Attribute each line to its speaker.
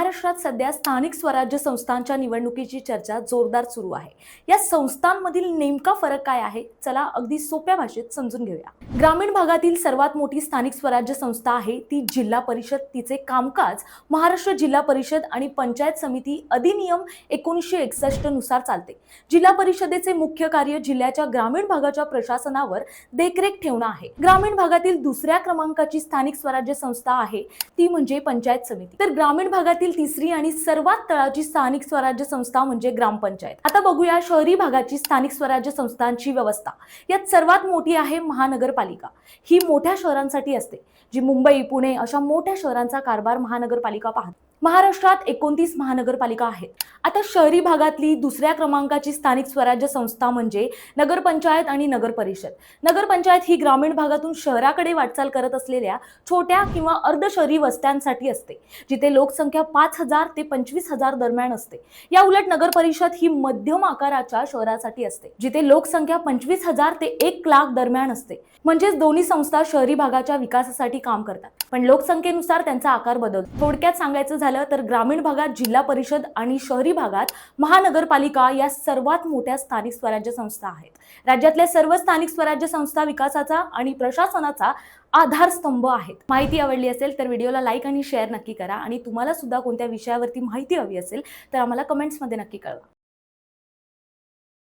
Speaker 1: महाराष्ट्रात सध्या स्थानिक स्वराज्य संस्थांच्या निवडणुकीची चर्चा जोरदार सुरू आहे. या संस्थांमधील नेमका फरक काय आहे? चला अगदी सोप्या भाषेत समजून घेऊया. ग्रामीण भागातील सर्वात मोठी स्थानिक स्वराज्य संस्था आहे ती जिल्हा परिषद. तिचे कामकाज महाराष्ट्र जिल्हा परिषद आणि पंचायत समिती अधिनियम एकोणीसशे एकसष्टनुसार चालते. जिल्हा परिषदेचे मुख्य कार्य जिल्ह्याच्या ग्रामीण भागाच्या प्रशासनावर देखरेख ठेवणं आहे. ग्रामीण भागातील दुसऱ्या क्रमांकाची स्थानिक स्वराज्य संस्था आहे ती म्हणजे पंचायत समिती. तर ग्रामीण भागातील तिसरी आणि सर्वात तळाची स्थानिक स्वराज्य संस्था म्हणजे ग्रामपंचायत. आता बघूया शहरी भागाची स्थानिक स्वराज्य संस्थांची व्यवस्था. यात सर्वात मोठी आहे महानगरपालिका. ही मोठ्या शहरांसाठी असते. जी मुंबई पुणे अशा मोठ्या शहरांचा कारभार महानगरपालिका पाहते. महाराष्ट्रात एकोणतीस महानगरपालिका आहेत. आता शहरी भागातली दुसऱ्या क्रमांकाची स्थानिक स्वराज्य संस्था म्हणजे नगरपंचायत आणि नगर परिषद नगरपंचायत ही ग्रामीण भागातून शहराकडे वाटचाल करत असलेल्या छोट्या किंवा अर्धशहरी वस्त्यांसाठी असते जिथे लोकसंख्या पाच हजार ते पंचवीस हजार दरम्यान असते. या उलट नगर परिषद ही मध्यम आकाराच्या शहरासाठी असते जिथे लोकसंख्या पंचवीस हजार ते एक लाख दरम्यान असते. म्हणजेच दोन्ही संस्था शहरी भागाच्या विकासासाठी काम करतात. पण लोकसंख्येनुसार त्यांचा आकार बदल. थोडक्यात सांगायचं झालं तर ग्रामीण भागात जिल्हा परिषद आणि शहरी भागात महानगरपालिका या सर्वात मोठ्या स्थानिक स्वराज्य संस्था आहेत. राज्यातल्या सर्व स्थानिक स्वराज्य संस्था विकासाचा आणि प्रशासनाचा आधारस्तंभ आहेत. माहिती आवडली असेल तर व्हिडिओला लाईक आणि शेअर नक्की करा आणि तुम्हाला सुद्धा कोणत्या विषयावरती माहिती हवी असेल तर आम्हाला कमेंट्समध्ये नक्की कळवा.